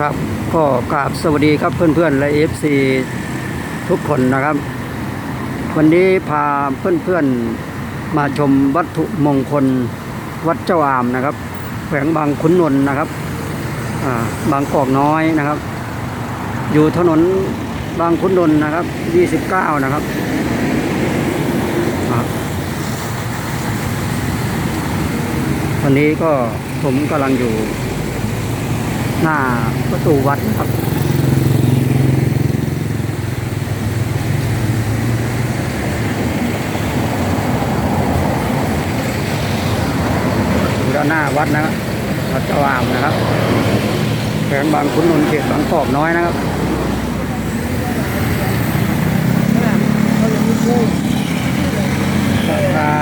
ครับ ก็กราบสวัสดีครับเพื่อนๆ และ FC ทุกคนนะครับ วันนี้พาเพื่อนๆ มาชมวัตถุมงคลวัดเจ้าอามนะครับแขวงบางขุนนนท์นะครับบางกอกน้อยนะครับ อยู่ถนนบางขุนนนท์นะครับ 29 นะครับวันนี้ก็ผมกำลังอยู่ หน้าประตูวัดนะครับด้านหน้าวัดนะครับวัดเจ้าอามนะครับแขวงบางขุนนนท์เขตบางกอกน้อยนะครับอ่า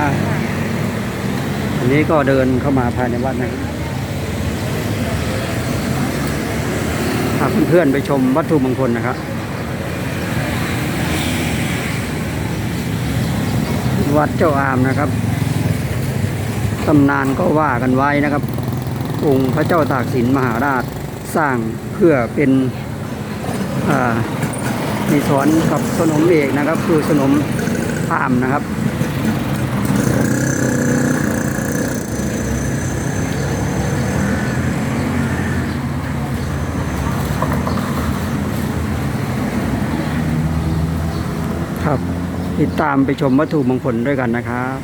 อันนี้ก็เดินเข้ามาภายในวัดนะครับ พาเพื่อนๆไปชมวัตถุมงคลนะครับ วัดเจ้าอามนะครับตำนานก็ว่ากันไว้นะครับ องค์พระเจ้าตากสินมหาราชสร้างเพื่อเป็นอ่ามีสอนกับสนมเอกนะครับ คือสนมพามนะครับ ติดตามไปชมวัตถุมงคลด้วยกันนะครับ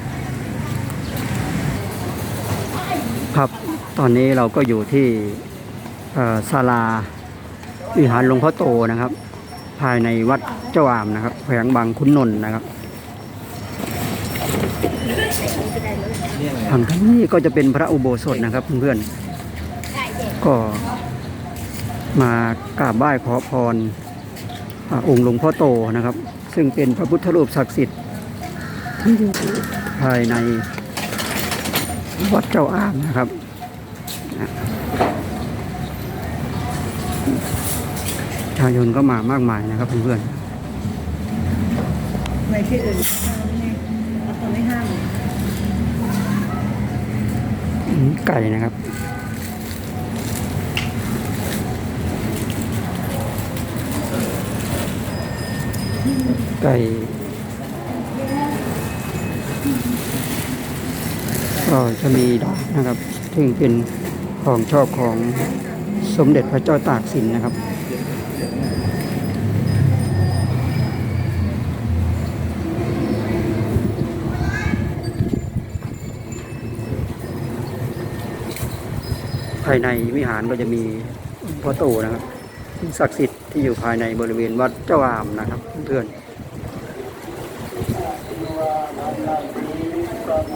ครับตอนนี้เราก็อยู่ที่ศาลาวิหารหลวงพ่อโตนะครับ ภายในวัดเจ้าอามนะครับแขวงบางขุนนนท์นะครับทางที่นี้ก็จะเป็นพระอุโบสถนะครับเพื่อนๆก็มากราบไหว้ขอพรอองค์หลวงพ่อโตนะครับ ซึ่งเป็นพระพุทธรูปศักดิ์สิทธิ์ที่อยู่ภายในวัดเจ้าอามนะครับนะชาวชนก็มามากมายนะครับเพื่อนไม่ที่อื่นเอาตัวไม่ห้ามๆอืมไก่นะครับ ไก่ก็จะมีดอกนะครับซึ่งเป็นของชอบของสมเด็จพระเจ้าตากสินนะครับ ภายในวิหารก็จะมีพ่อโตนะครับศักดิ์สิทธิ์ที่อยู่ภายในบริเวณวัดเจ้าอามนะครับเพื่อนๆพา เ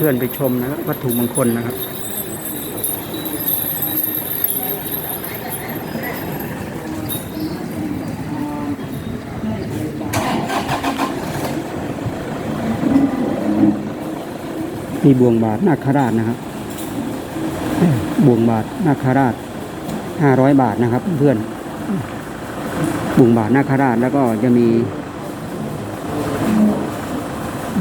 พื่อนๆไปชมนะครับวัตถุมงคลนะครับมีบวงบาทนาคราชนะครับ บวงบาทนาคราชห้าร้อยบาทนะครับ เพื่อนบวงบาทนาคราชแล้วก็จะมี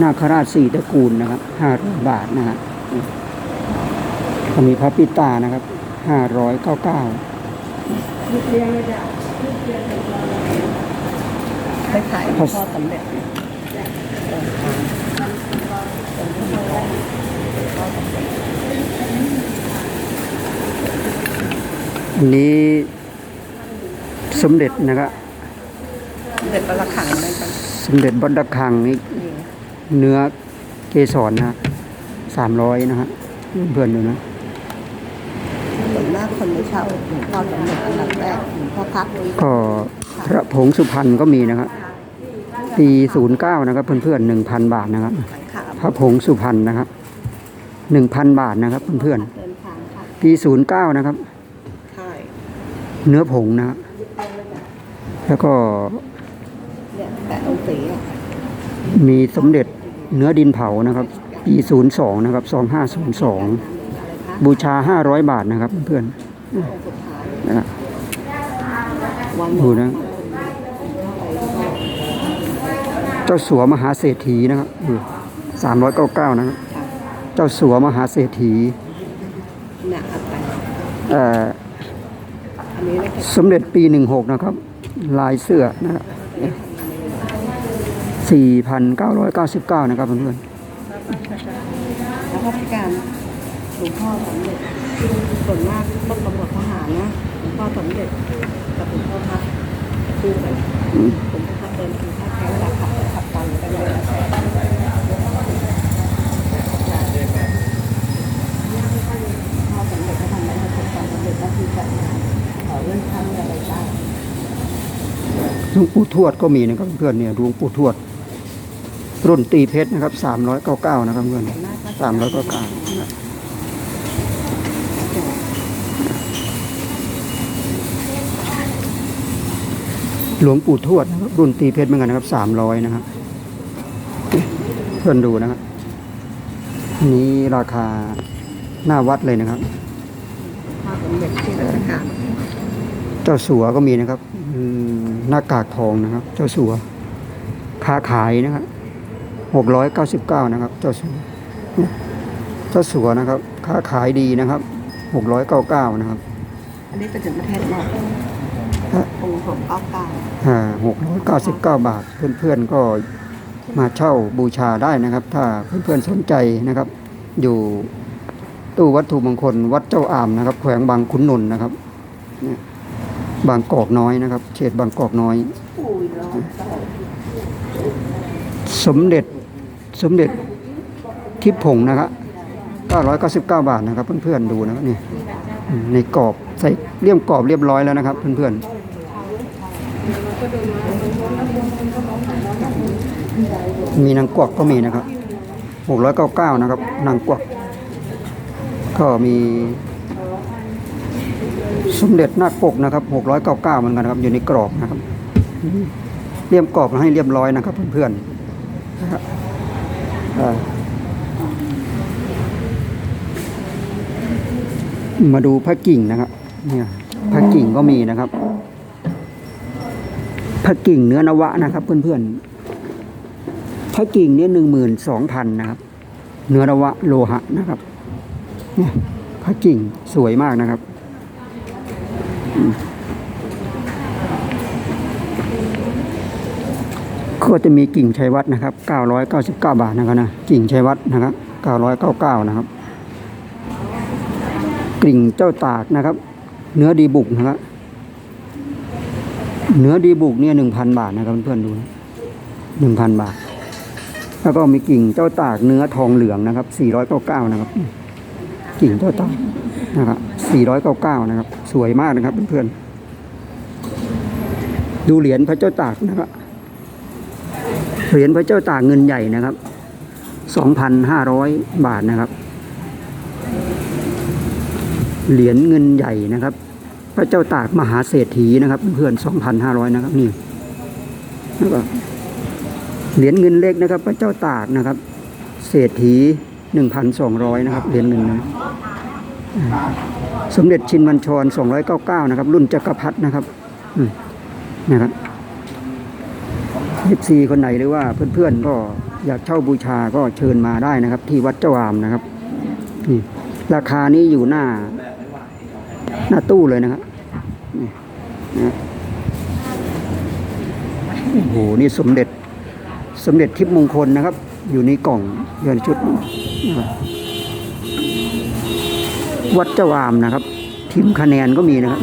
นาคราชสี่ตระกูลนะครับห้าร้อยบาทนะฮะก็มีพระปิตานะครับห้าร้อยเก้าเก้าลูกเลี้ยงเลยจ้ะลูกเลี้ยงไปขายพ่อสำเร็จ อันนี้สมเด็จนะครับเด็ดประละขังเลยจ้ะสมเด็จบดคังนี่นี่เนื้อเกสรนะสามร้อยนะฮะเพื่อนดูนะส่วนมากคนไม่เช่าหลวงพ่อสำเร็จอันดับแรกหลวงพ่อพักก็พระผงสุพรรณก็มีนะครับปีศูนย์เก้านะครับ เพื่อนๆหนึ่งพันบาทนะครับขายขาพระผงสุพรรณนะครับหนึ่งพันบาทนะครับ เพื่อนเดินทางค่ะๆปีศูนย์เก้านะครับใช่ เนื้อผงนะครับแล้วก็เนี่ยแต่องค์สีอะมีสมเด็จเนื้อดินเผานะครับ ปีศูนย์สองนะครับสองห้าศูนย์สองอะไรคะบูชาห้าร้อยบาทนะครับเพื่อนองค์สุดท้ายๆนะครับวันดูนะ เจ้าสัวมหาเศรษฐีนะครับสามร้อยเก้าเก้านะครับ เจ้าสัวมหาเศรษฐีเนี่ยเอาไปเอ่ออันนี้แล้วก็ สมเด็จปีหนึ่งหกนะครับ ลายเสื้อนะครับสี่พันเก้าร้อยเก้าสิบเก้านะครับเพื่อนแล้วก็พิการหลวงพ่อสมเด็จส่วนมากต้นตำรวจทหารนะหลวงพ่อสมเด็จกับหลวงพ่อพัดคู่กันๆอืมหลวงพ่อพัดเดินคือพัดแค่เวลาขับรถขับตอนกันเลยพ่อสมเด็จก็ทำได้ประสบความสำเร็จก็คือจัดงานขอเรื่องทำอะไรได้ หลวงปู่ทวดก็มีนะครับเพื่อนเนี่ยหลวงปู่ทวด รุ่นตีเพชรนะครับสามร้อยเก้าเก้านะครับเพื่อนสามร้อยเก้าเก้าหลวงปู่ทวดนะครับรุ่นตีเพชรเหมือนกันนะครับสามร้อยนะครับเพื่อนดูนะครับอันนี้ราคาหน้าวัดเลยนะครับพ่อสมเด็จที่ราชการเจ้าสัวก็มีนะครับ อืม หน้ากากทองนะครับ เจ้าสัวค้าขายนะครับหกร้อยเก้าสิบเก้านะครับ เจ้าสัวเจ้าสัวนะครับ ค้าขายดีนะครับหกร้อยเก้าเก้านะครับ อันนี้เป็นถึงประเทศนอกองค์ผมเก้าเก้าหกร้อยเก้าสิบเก้าบาท เพื่อนๆก็มาเช่าบูชาได้นะครับ ถ้าเพื่อนๆสนใจนะครับ อยู่ตู้วัตถุมงคลวัดเจ้าอามนะครับ แขวงบางขุนนนท์นะครับเนี่ย บางกอกน้อยนะครับ เขตบางกอกน้อย สมเด็จสมเด็จทิพย์ผงนะครับ999 บาทนะครับ เพื่อนๆดูนะครับนี่ในกรอบใส่เลี่ยมกรอบเรียบร้อยแล้วนะครับ เพื่อนๆ มีนางกวักก็มีนะครับ 699 นะครับนางกวัก ก็มี สมเด็จนาคปกนะครับ699เหมือนกันครับ อยู่ในกรอบนะครับเลี่ยมกรอบให้เรียบร้อยนะครับ เพื่อนๆนะครับมาดูพระกิ่งนะครับ เนี่ยพระกิ่งก็มีนะครับพระกิ่งเนื้อนวะนะครับ เพื่อนๆพระกิ่งเนี่ยหนึ่งหมื่นสองพันนะครับ เนื้อนวะโลหะนะครับ เนี่ยพระกิ่งสวยมากนะครับ ก็จะมีกิ่งชัยวัฒนะครับ 999 บาทนะครับนะ กิ่งชัยวัฒน์นะครับ 999 นะครับ กิ่งเจ้าตากนะครับ เนื้อดีบุกนะครับ เนื้อดีบุกเนี่ย1,000 บาทนะครับเพื่อนๆดูนะ1,000 บาท แล้วก็มีกิ่งเจ้าตากเนื้อทองเหลืองนะครับ 499 นะครับ กิ่งเจ้าตากนะครับ 499 นะครับ สวยมากนะครับเพื่อนๆดูเหรียญพระเจ้าตากนะครับเหรียญพระเจ้าตากเงินใหญ่นะครับ2,500บาทนะครับ เหรียญเงินใหญ่นะครับ พระเจ้าตากมหาเศรษฐีนะครับ เพื่อน2,500นห้าร้อยนะครับนี่แล้วก็เหรียญเงินเล็กนะครับ พระเจ้าตากนะครับ เศรษฐี1,200นสองร้อยนะครับเหรียญเงินนะอ่า สมเด็จชินบัญชร 299 นะครับ รุ่นจักรพรรดินะครับนะครับยิซีคนไหนหรือว่าเพื่อนๆก็อยากเช่าบูชาก็เชิญมาได้นะครับ ที่วัดเจ้าอามนะครับนี่ราคานี้อยู่หน้า หน้าตู้เลยนะครับนี่นะโอ้โหนี่สมเด็จสมเด็จทิพมงคลนะครับ อยู่ในกล่องอยู่ในชุดนะครับ วัดเจ้าอามนะครับทิมคะแนนก็มีนะครับ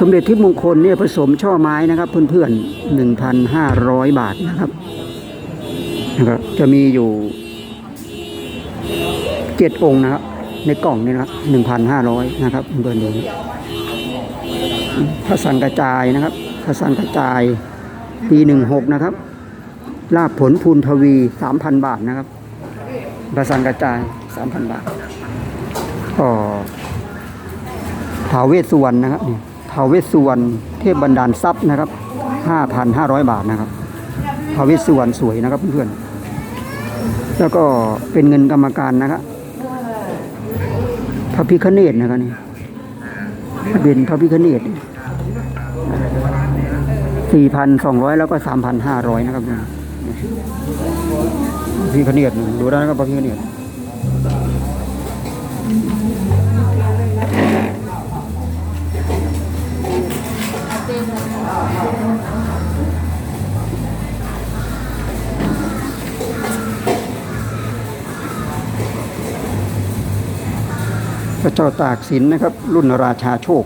สมเด็จทิพมงคลเนี่ยผสมช่อไม้นะครับ เพื่อนๆหนึ่งพันห้าร้อยบาทนะครับนะครับ จะมีอยู่เจ็ดองค์นะครับ ในกล่องนี่นะครับหนึ่งพันห้าร้อยนะครับเพื่อนๆดูนพระสังกระจายนะครับพระสังกระจายปีหนึ่งหกนะครับลาบผลพูนทวีสามพันบาทนะครับ พระสังกระจายสามพันบาทก็ท้าวเวสสุวรรณนะครับนี่ท้าวเวสสุวรรณเทพบันดาลทรัพย์นะครับ5,500บาทนะครับท้าวเวสสุวรรณสวยนะครับเพื่อนๆแล้วก็เป็นเงินกรรมการนะครับพระพิคเนตนะครับนี่เป็นพระพิคเนตสี่พันสองร้อยแล้วก็สามพันห้าร้อยนะครับ พี่ขเนียดดูได้นะครับพี่ขเนียดพระเจ้าตากสินนะครับ รุ่นราชาโชค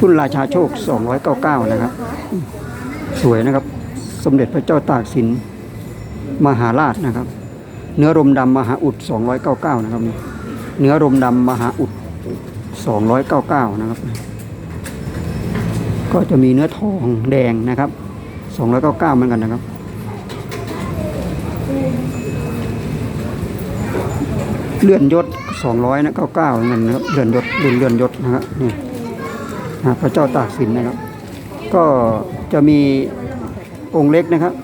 รุ่นราชาโชค 299 นะครับ สวยนะครับ สมเด็จพระเจ้าตากสิน มหาราชนะครับ เนื้อรมดำมหาอุด 299 นะครับ เนื้อรมดำมหาอุด 299 นะครับ ก็จะมีเนื้อทองแดงนะครับ 299 เหมือนกันนะครับเลื่อนยศ200นะ99เหมือนกันนะครับเลื่อนยศเลื่อนเลื่อนยศนะครับนี่พระเจ้าตากสินนะครับ ก็จะมีองค์เล็กนะครับ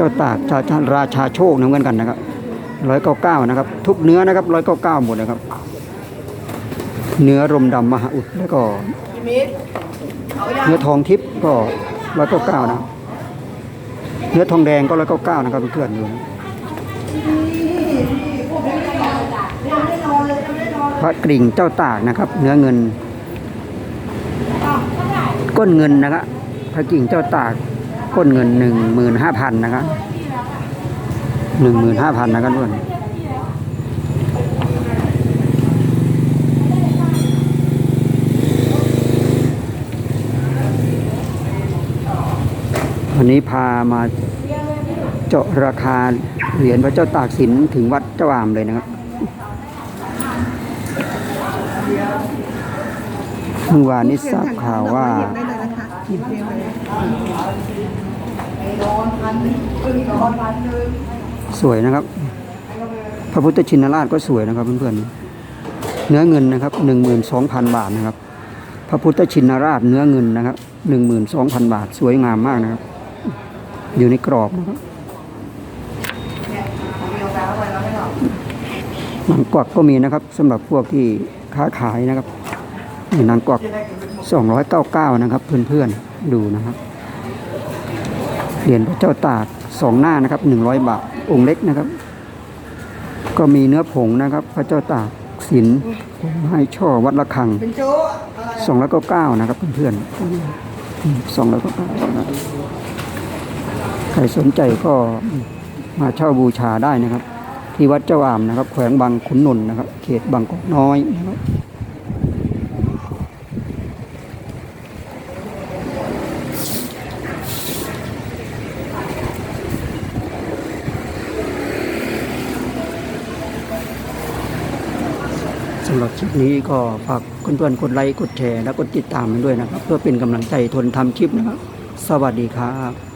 จ้าตากชาชาราชาโชคเหมือนกันนะครับร้อยเก้าเก้านะครับ ทุกเนื้อนะครับร้อยเก้าเก้าหมดนะครับ เนื้อรมดำมหาอุดแล้วก็เนื้อทองทิพย์ก็ร้อยเก้าเก้านะเนื้อทองแดงก็ร้อยเก้าเก้านะครับเพื่อนๆดูนะพระกริ่งเจ้าตากนะครับ เนื้อเงิน ก้นเงินนะครับพระกิ่งเจ้าตาก ก้นเงินหนึ่งหมื่นห้าพันนะครับหนึ่งหมื่นห้าพันนะครับทุกคนวันนี้พามาเจาะราคาเหรียญพระเจ้าตากสินถึงวัดเจ้าอามเลยนะครับเมื่อวานนี้ทราบข่าวว่า สวยนะครับ พระพุทธชินราชก็สวยนะครับเพื่อนๆเนื้อเงินนะครับหนึ่งหมื่นสองพันบาทนะครับ พระพุทธชินราชเนื้อเงินนะครับหนึ่งหมื่นสองพันบาทสวยงามมากนะครับ อยู่ในกรอบนะครับหนังกวักก็มีนะครับสำหรับพวกที่ค้าขายนะครับนี่หนังกวักสองร้อยเก้าเก้านะครับ เพื่อนๆดูนะครับ เหรียญพระเจ้าตากสองหน้านะครับหนึ่งร้อยบาท องค์เล็กนะครับ ก็มีเนื้อผงนะครับ พระเจ้าตากศิลป์ให้ช่อวัดระฆังสองร้อยเก้าเก้านะครับเพื่อนๆสองร้อยเก้าเก้าใครสนใจก็มาเช่าบูชาได้นะครับ ที่วัดเจ้าอามนะครับ แขวงบางขุนนนท์นะครับ เขตบางกอกน้อยนะครับ หรับคลิปนี้ก็ฝากเพื่อนๆกดไลค์กดแชร์และกดติดตามกันด้วยนะครับ เพื่อเป็นกำลังใจทนทำคลิปนะครับ สวัสดีครับ